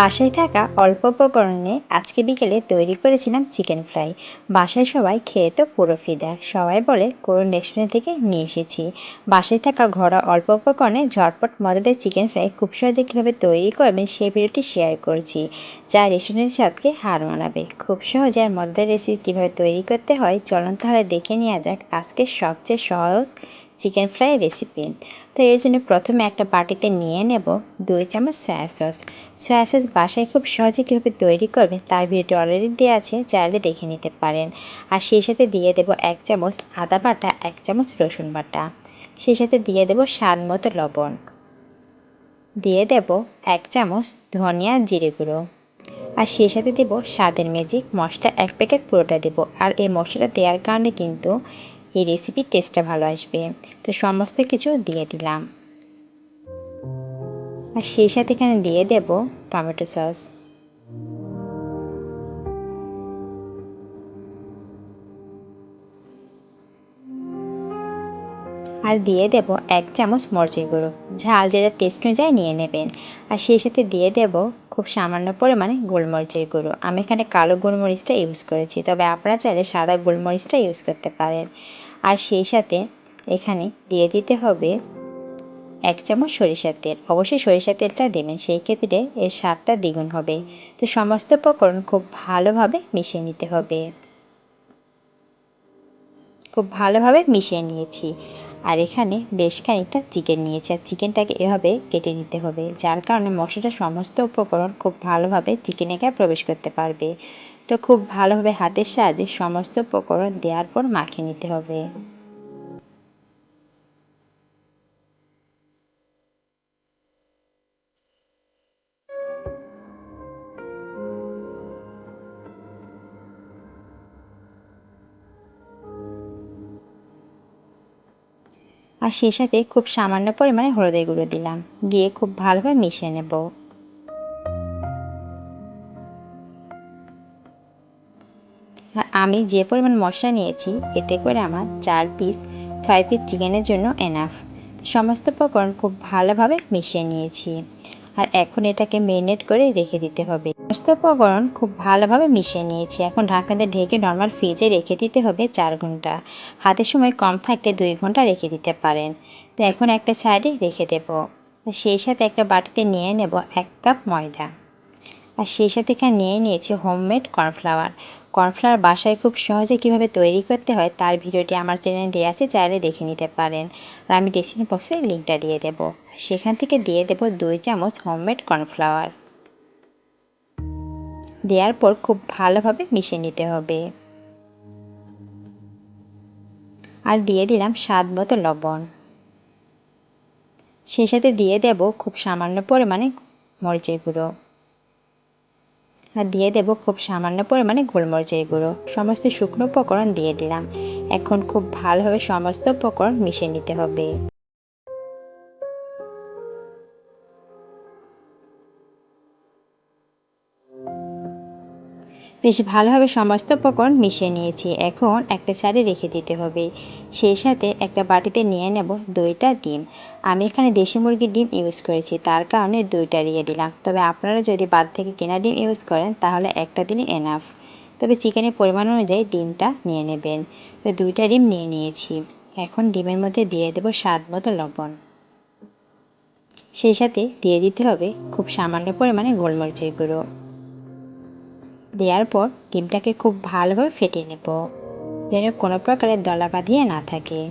বাসায় থাকা অল্প উপকরণে আজকে বিকেলে তৈরি করেছিলাম চিকেন ফ্রাই। বাসায় সবাই খেয়ে তো পুরো ফিদা। সবাই বলে, কোন রেস্টুরেন্ট থেকে নিয়ে এসেছি? বাসায় থাকা ঘরোয়া অল্প উপকরণে ঝটপট মজাদার চিকেন ফ্রাই খুব সহজে কীভাবে তৈরি করবেন সেই ভিডিওটি শেয়ার করছি, যা রেস্টুরেন্টের স্বাদকে হার মানাবে। খুব সহজে আর মজাদার রেসিপি কীভাবে তৈরি করতে হয়, চলন তাহলে দেখে নেওয়া যাক আজকে সবচেয়ে সহজ চিকেন ফ্রাই রেসিপি। তো এর জন্য প্রথমে একটা বাটিতে নিয়ে নেব দুই চামচ সয়া সস। সয়া সস বাসায় খুব সহজে কীভাবে তৈরি করবে তার ভিডিও অলরেডি দেওয়া আছে, চাইলে দেখে নিতে পারেন। আর সেই সাথে দিয়ে দেব এক চামচ আদা বাটা, এক চামচ রসুন বাটা। সেই সাথে দিয়ে দেব স্বাদ মতো লবণ। দিয়ে দেব এক চামচ ধনিয়া জিরে গুঁড়ো। আর সেই সাথে দেব স্বাদের ম্যাজিক মশলা, এক প্যাকেট পুরোটা দেব। আর এই মশলাটা দেওয়ার কারণে কিন্তু এই রেসিপির টেস্টটা ভালো আসবে। তো সমস্ত কিছু দিয়ে দিলাম। আর সেই সাথে এখানে দিয়ে দেব টমেটো সস আর দিয়ে দেব এক চামচ মরচের গুঁড়ো। ঝাল যেটা টেস্ট অনুযায়ী নিয়ে নেবেন। আর সেই সাথে দিয়ে দেব খুব সামান্য পরিমাণে গোলমরিচের গুঁড়ো। আমি এখানে কালো গোলমরিচটা ইউজ করেছি। তবে আপনারা চাইলে সাদা গোলমরিচটা ইউজ করতে পারেন। আর সেই সাথে এখানে দিয়ে দিতে হবে এক চামচ সরিষার তেল। অবশ্যই সরিষার তেলটা দেবেন, সেই ক্ষেত্রে এর স্বাদটা দ্বিগুণ হবে। তো সমস্ত উপকরণ খুব ভালোভাবে মিশিয়ে নিতে হবে। খুব ভালোভাবে মিশিয়ে নিয়েছি। আর এখানে বেশ খানিকটা চিকেন নিয়েছি, আর চিকেনটাকে এভাবে কেটে নিতে হবে, যার কারণে মশলাটা সমস্ত উপকরণ খুব ভালোভাবে চিকেনে গায়ে প্রবেশ করতে পারবে। তো খুব ভালোভাবে হাতের সাহায্যে সমস্ত উপকরণ দেওয়ার পর মাখিয়ে নিতে হবে। আর সেই সাথে খুব সামান্য পরিমাণে হলুদের গুঁড়ো দিলাম। দিয়ে খুব ভালোভাবে মিশিয়ে নেব। আমি যে পরিমাণ মশলা নিয়েছি, এতে করে আমার চার পিস ছয় পিস চিকেনের জন্য এনাফ সমস্ত উপকরণ খুব ভালোভাবে মিশিয়ে নিয়েছি। আর এখন এটাকে মেরিনেট করে রেখে দিতে হবে। সমস্ত উপকরণ খুব ভালোভাবে মিশিয়ে নিয়েছি। এখন ঢাকনাতে ঢেকে নর্মাল ফ্রিজে রেখে দিতে হবে চার ঘণ্টা। হাতের সময় কম থাকলে দুই ঘণ্টা রেখে দিতে পারেন। তো এখন একটা সাইডে রেখে দেব। সেই সাথে একটা বাটিতে নিয়ে নেব এক কাপ ময়দা। আর সেই সাথে এখানে নিয়ে নিয়েছি হোমমেড কর্নফ্লাওয়ার কর্নফ্লাওয়ার বাসায় খুব সহজে কীভাবে তৈরি করতে হয় তার ভিডিওটি আমার চ্যানেলে দেওয়া আছে, চাইলে দেখে নিতে পারেন। আর আমি ডিসক্রিপশন বক্সে লিঙ্কটা দিয়ে দেব। সেখান থেকে দিয়ে দেব দুই চামচ হোমমেড কর্নফ্লাওয়ার। দেওয়ার পর খুব ভালোভাবে মিশিয়ে নিতে হবে। আর দিয়ে দিলাম স্বাদ মতো লবণ। সেই সাথে দিয়ে দেব খুব সামান্য পরিমাণে মরিচের গুঁড়ো। আর দিয়ে দেব খুব সামান্য পরিমাণে গোলমরিচের গুঁড়ো। সমস্ত শুকনো উপকরণ দিয়ে দিলাম। এখন খুব ভালোভাবে সমস্ত উপকরণ মিশিয়ে নিতে হবে। বেশ ভালোভাবে সমস্ত উপকরণ মিশিয়ে নিয়েছি। এখন একটা সাইডে রেখে দিতে হবে। সেই সাথে একটা বাটিতে নিয়ে নেব দুইটা ডিম। আমি এখানে দেশি মুরগির ডিম ইউজ করেছি, তার কারণে দুইটা দিয়ে দিলাম। তবে আপনারা যদি বাদ থেকে কেনা ডিম ইউজ করেন, তাহলে একটা দিনই এনাফ তবে চিকেনের পরিমাণ অনুযায়ী ডিমটা নিয়ে নেবেন। তো দুইটা ডিম নিয়ে নিয়েছি। এখন ডিমের মধ্যে দিয়ে দেব স্বাদ মতো লবণ। সেই সাথে দিয়ে দিতে হবে খুব সামান্য পরিমাণে গোলমরিচের গুঁড়ো। দেওয়ার পর ডিমটাকে খুব ভালোভাবে ফেটে নেব, যেন কোনো প্রকারের দলা বাঁধিয়ে না থাকে।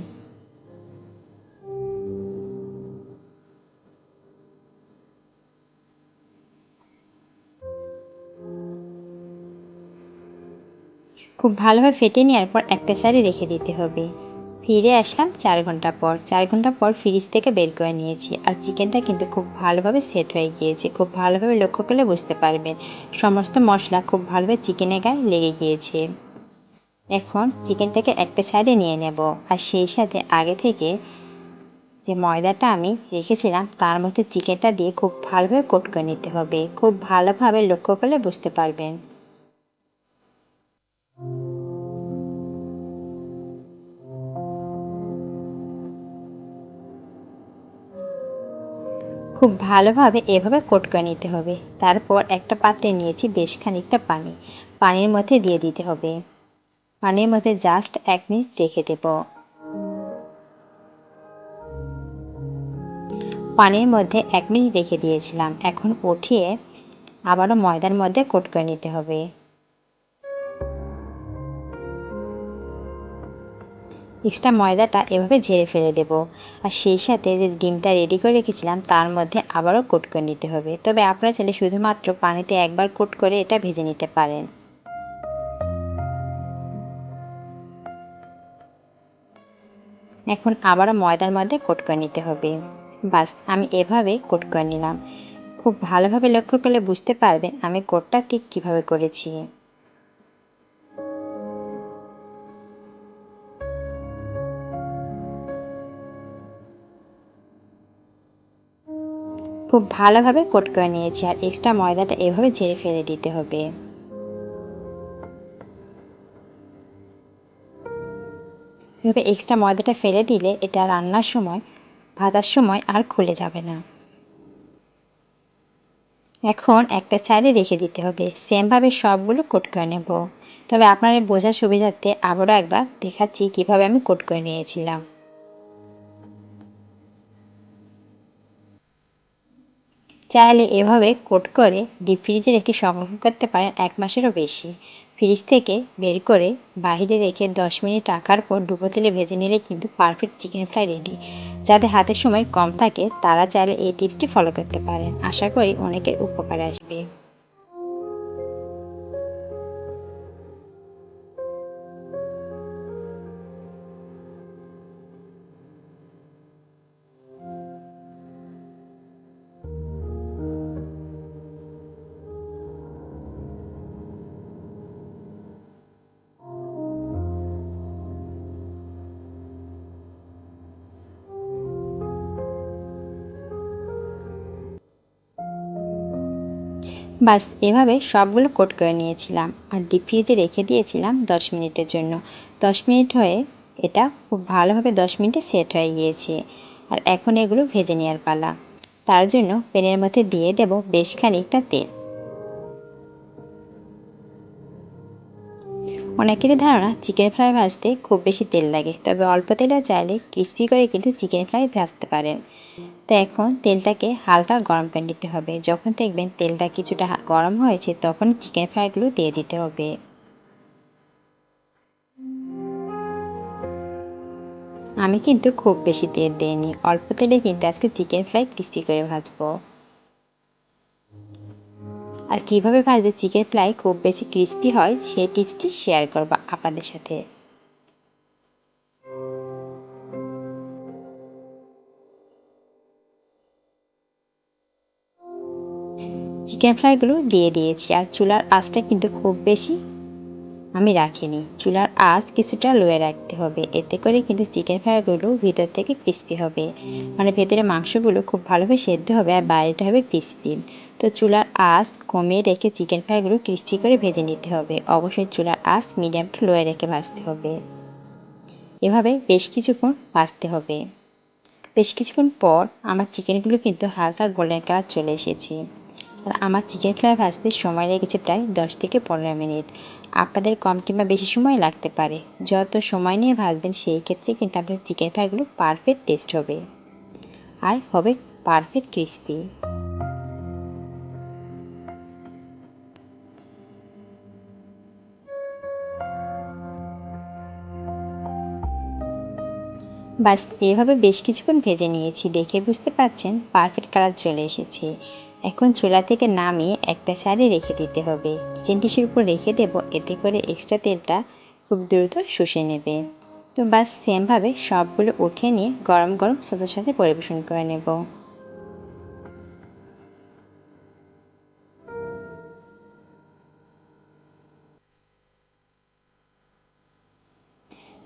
খুব ভালোভাবে ফেটে নেওয়ার পর একটা সাইডে রেখে দিতে হবে। ফিরে আসলাম চার ঘণ্টা পর। চার ঘণ্টা পর ফ্রিজ থেকে বের করে নিয়েছি আর চিকেনটা কিন্তু খুব ভালোভাবে সেট হয়ে গিয়েছে। খুব ভালোভাবে লক্ষ্য করলে বুঝতে পারবেন। সমস্ত মশলা খুব ভালোভাবে চিকেনের গায়ে লেগে গিয়েছে। এখন চিকেনটাকে একটা সাইডে নিয়ে নেব আর সেই সাথে আগে থেকে যে ময়দাটা আমি রেখেছিলাম তার মধ্যে চিকেনটা দিয়ে খুব ভালোভাবে কোট করে নিতে হবে। খুব ভালোভাবে লক্ষ্য করলে বুঝতে পারবেন। খুব ভালোভাবে এভাবে কোট করে নিতে হবে। তারপর একটা পাত্রে নিয়েছি বেশ খানিকটা পানি। পানির মধ্যে দিয়ে দিতে হবে। পানির মধ্যে জাস্ট এক মিনিট রেখে দেব। পানির মধ্যে এক মিনিট রেখে দিয়েছিলাম। এখন উঠিয়ে আবারও ময়দার মধ্যে কোট করে নিতে হবে। এক্সট্রা ময়দাটা এভাবে ঝেড়ে ফেলে দেব। আর সেই সাথে যে ডিমটা রেডি করে রেখেছিলাম, তার মধ্যে আবারও কোট করে নিতে হবে। তবে আপনারা চাইলে শুধুমাত্র পানিতে একবার কোট করে এটা ভেজে নিতে পারেন। এখন আবারও ময়দার মধ্যে কোট করে নিতে হবে। বাস, আমি এভাবে কোট করে নিলাম। খুব ভালোভাবে লক্ষ্য করলে বুঝতে পারবেন আমি কোটটা ঠিক কীভাবে করেছি। খুব ভালোভাবে কোট করে নিয়েছি আর এক্সট্রা ময়দাটা এভাবে ঝেড়ে ফেলে দিতে হবে। এভাবে এক্সট্রা ময়দাটা ফেলে দিলে এটা রান্নার সময়, ভাজার সময় আর খুলে যাবে না। এখন একটা চাইলে রেখে দিতে হবে। সেমভাবে সবগুলো কোট করে নেব। তবে আপনাদের বোঝার সুবিধার্থে আবারও একবার দেখাচ্ছি কীভাবে আমি কোট করে নিয়েছিলাম। চাইলে এভাবে কোট করে ডিপ ফ্রিজে রেখে সংরক্ষণ করতে পারেন এক মাসেরও বেশি। ফ্রিজ থেকে বের করে বাইরে রেখে দশ মিনিট রাখার পর ডুবো তেলে ভেজে নিলে কিন্তু পারফেক্ট চিকেন ফ্রাই রেডি যাদের হাতের সময় কম থাকে, তারা চাইলে এই টিপসটি ফলো করতে পারেন। আশা করি অনেকের উপকারে আসবে। বাস, এভাবে সবগুলো কোট করে নিয়েছিলাম আর ডিপ ফ্রিজে রেখে দিয়েছিলাম দশ মিনিটের জন্য। দশ মিনিট হয়ে এটা খুব ভালোভাবে দশ মিনিটে সেট হয়ে গিয়েছে আর এখন এগুলো ভেজে নেওয়ার পালা। তার জন্য প্যানের মধ্যে দিয়ে দেব বেশ খানিকটা তেল। অনেকেরই ধারণা চিকেন ফ্রাই ভাজতে খুব বেশি তেল লাগে, তবে অল্প তেলে চাইলে ক্রিস্পি করে কিন্তু চিকেন ফ্রাই ভাজতে পারেন। তো এখন তেলটাকে হালকা গরম করে নিতে হবে। যখন দেখবেন তেলটা কিছুটা গরম হয়েছে, তখন চিকেন ফ্রাইগুলো দিয়ে দিতে হবে। আমি কিন্তু খুব বেশি তেল দিইনি। অল্প তেলে কিন্তু আজকে চিকেন ফ্রাই ক্রিস্পি করে ভাজবো। আর কীভাবে ভাজলে চিকেন ফ্রাই খুব বেশি ক্রিস্পি হয়, সেই টিপসটি শেয়ার করব আপনাদের সাথে। চিকেন ফ্রাইগুলো দিয়ে দিয়েছি। আর চুলার আঁচটা কিন্তু খুব বেশি আমি রাখিনি। চুলার আঁচ কিছুটা লোয়ে রাখতে হবে। এতে করে কিন্তু চিকেন ফ্রাইগুলো ভিতর থেকে ক্রিস্পি হবে। মানে ভেতরে মাংসগুলো খুব ভালোভাবে সেদ্ধ হবে আর বাইরেটা হবে ক্রিস্পি তো চুলার আঁচ কমিয়ে রেখে চিকেন ফ্রাইগুলো ক্রিস্পি করে ভেজে নিতে হবে। অবশ্যই চুলার আঁচ মিডিয়ামটা লোয়ে রেখে ভাজতে হবে। এভাবে বেশ কিছুক্ষণ ভাজতে হবে। বেশ কিছুক্ষণ পর আমার চিকেনগুলো কিন্তু হালকা গোল্ডেন কালার চলে এসেছে। আর আমার চিকেন ফ্রাই ভাজতে সময় লেগেছে প্রায় দশ থেকে পনেরো মিনিট। আপনাদের কম কিংবা বেশি সময় লাগতে পারে। যত সময় নিয়ে ভাজবেন সেই ক্ষেত্রে কিন্তু আপনার চিকেন ফ্রাইগুলো পারফেক্ট টেস্ট হবে। আর হবে পারফেক্ট ক্রিসপি বাস, এভাবে বেশ কিছুক্ষণ ভেজে নিয়েছি। দেখে বুঝতে পারছেন পারফেক্ট কালার চলে এসেছে। এখন চুলা থেকে নামিয়ে একটা সাইডে রেখে দিতে হবে। কিচেন টিস্যুর উপর রেখে দেব, এতে করে এক্সট্রা তেলটা খুব দ্রুত শুষে নেবে। তো বাস সেমভাবে সবগুলো উঠিয়ে নিয়ে গরম গরম সাথে সাথে পরিবেশন করে নেব।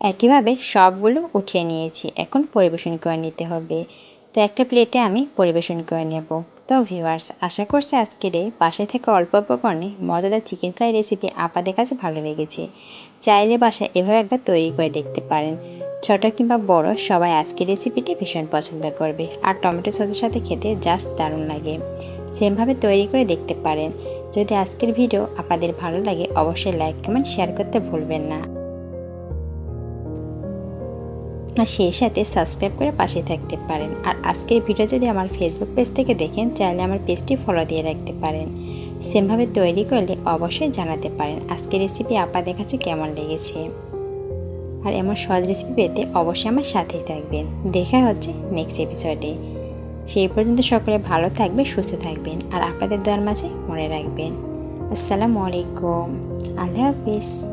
একইভাবে সবগুলো উঠিয়ে নিয়েছি, এখন পরিবেশন করে নিতে হবে। তো একটা প্লেটে আমি পরিবেশন করে নেব। তো ভিউয়ার্স আশা করছি আজকের এই বাসায় থেকে অল্প অল্প উপকরণে মজাদার চিকেন ফ্রাই রেসিপি আপনাদের কাছে ভালো লেগেছে। চাইলে বাসায় এভাবে একবার তৈরি করে দেখতে পারেন। ছোট কিংবা বড়, সবাই আজকের রেসিপিটি ভীষণ পছন্দ করবে। আর টমেটো সসের সাথে খেতে জাস্ট দারুণ লাগে। সেমভাবে তৈরি করে দেখতে পারেন। যদি আজকের ভিডিও আপনাদের ভালো লাগে, অবশ্যই লাইক কমেন্ট শেয়ার করতে ভুলবেন না। আর সেই সাথে সাবস্ক্রাইব করে পাশে থাকতে পারেন। আর আজকের ভিডিও যদি আমার ফেসবুক পেজ থেকে দেখেন চাইলে আমার পেজটি ফলো দিয়ে রাখতে পারেন। সেমভাবে তৈরি করলে অবশ্যই জানাতে পারেন আজকের রেসিপি আপনাদের কাছে কেমন লেগেছে। আর এমন সহজ রেসিপি পেতে অবশ্যই আমার সাথেই থাকবেন। দেখা হচ্ছে নেক্সট এপিসোডে সেই পর্যন্ত সকলে ভালো থাকবে সুস্থ থাকবেন, আর আপনাদের দোয়ার মাঝে মনে রাখবেন। আসসালামু আলাইকুম। আল্লাহ হাফিজ।